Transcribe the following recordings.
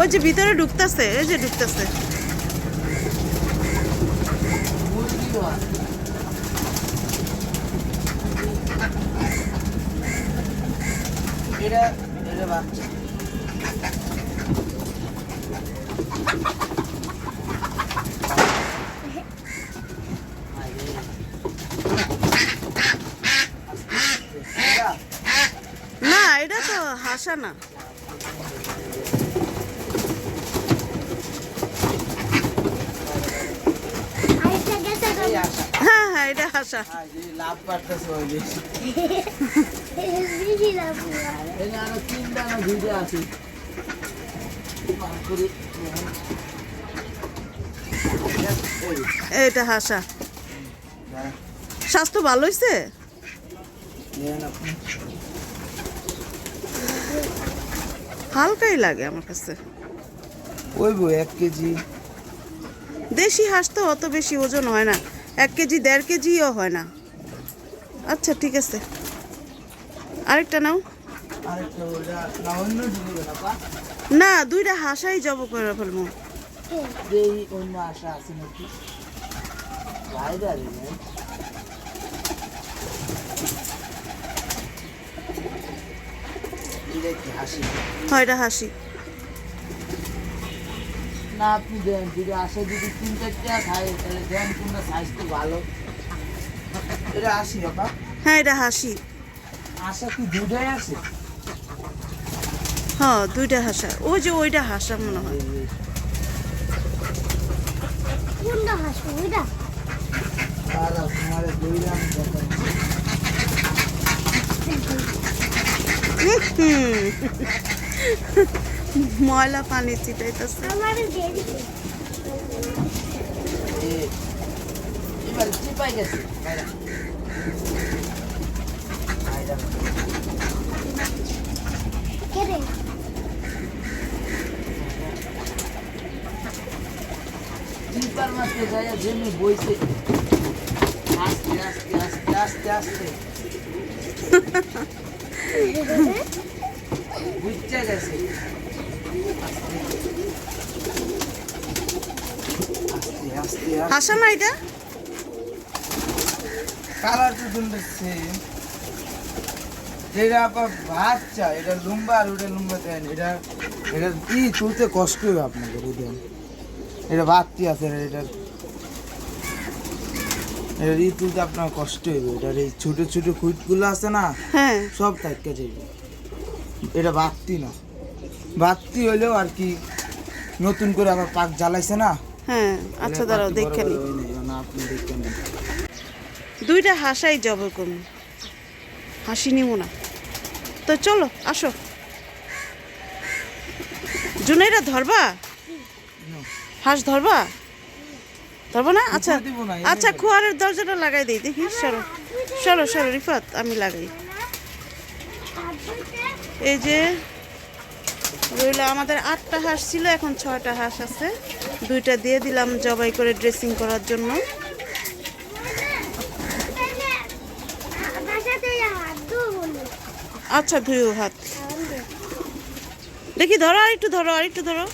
ওই যে ভিতরে ঢুকতেছে এই যে ঢুকতেছে। এটা এটা বাচ্চা এটা না এটা তো হাসা না হ্যাঁ হ্যাঁ এটা হাসা। লাভ পারতেছে আছে এটা হাসা। স্বাস্থ্য ভালো হয়েছে। হালকাই লাগে আমার কাছে। ওই বই এক কেজি। দেশি হাঁস তো অত বেশি ওজন হয় না। এক কেজি দেড় কেজিও হয় না। আচ্ছা ঠিক আছে। আরেকটা নাও। না দুইটা হাঁসাই জব করে ফেলব। অন্য আশা আছে নাকি বাইরে আরে নেই এটা কি হাসি হয় এটা হাসি। না আপনি দেন যদি আসে যদি তিন চারটা খায় তাহলে দেন কোনটা সাইজ তো ভালো। এটা আসি বাবা। হ্যাঁ এটা হাসি। আশা কি দুটাই আছে? হ্যাঁ দুইটা হাসা। ওই যে ওইটা হাসা মনে হয়। কোনটা হাসবো ওইটা? আর তোমার দইরা আমি দেখাচ্ছি। হুম। ময়লা পানি চিটাইতেছে আমার দিয়ে দিবে এ- এবার চিপাই গেছে বাইরা। বাইরা। কে রে চিপার মারতে যায় যেমনি বইছে। আস্তে আস্তে আস্তে আস্তে আস্তে। বুঝতে গেছে হাসা না এটা কালার তো শুনতেছে যেটা আপনার বাচ্চা এটা লুম্বা আর ওটা লুম্বা দেন। এটা এটা কি কষ্ট হবে আপনাকে, বুঝলেন? এটা বাড়তি আছে, এটা এটা ই তুলতে আপনার কষ্ট হইবে এটার এই ছোট ছোট খুঁটগুলো আছে না হ্যাঁ। সব থাকতে যাইবে। এটা বাড়তি না। বাড়তি হইলেও আর কি নতুন করে আবার পাক জ্বালাইছে না হ্যাঁ আচ্ছা দাঁড়াও দেখে নি। আপনি দেখে নিন। দুইটা হাসাই জব করুন। হাসি নিব না। তো চলো আসো। জুনেরা ধরবা? হাঁস ধরবা? ধরবো না? আচ্ছা আচ্ছা খোয়ারের দরজাটা লাগাই দিই দেখি সরো সরো সরো রিফাত আমি লাগাই। এই যে রইল আমাদের আটটা হাঁস ছিল এখন ছয়টা হাঁস আছে। দুইটা দিয়ে দিলাম জবাই করে ড্রেসিং করার জন্য। আচ্ছা ধুয়ো হাত। দেখি ধরো আর একটু ধরো আর একটু ধরো।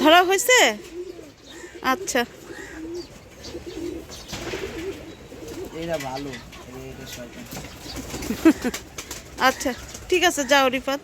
ধরা হয়েছে? আচ্ছা। ভালো আচ্ছা ঠিক আছে যাও রিফাত।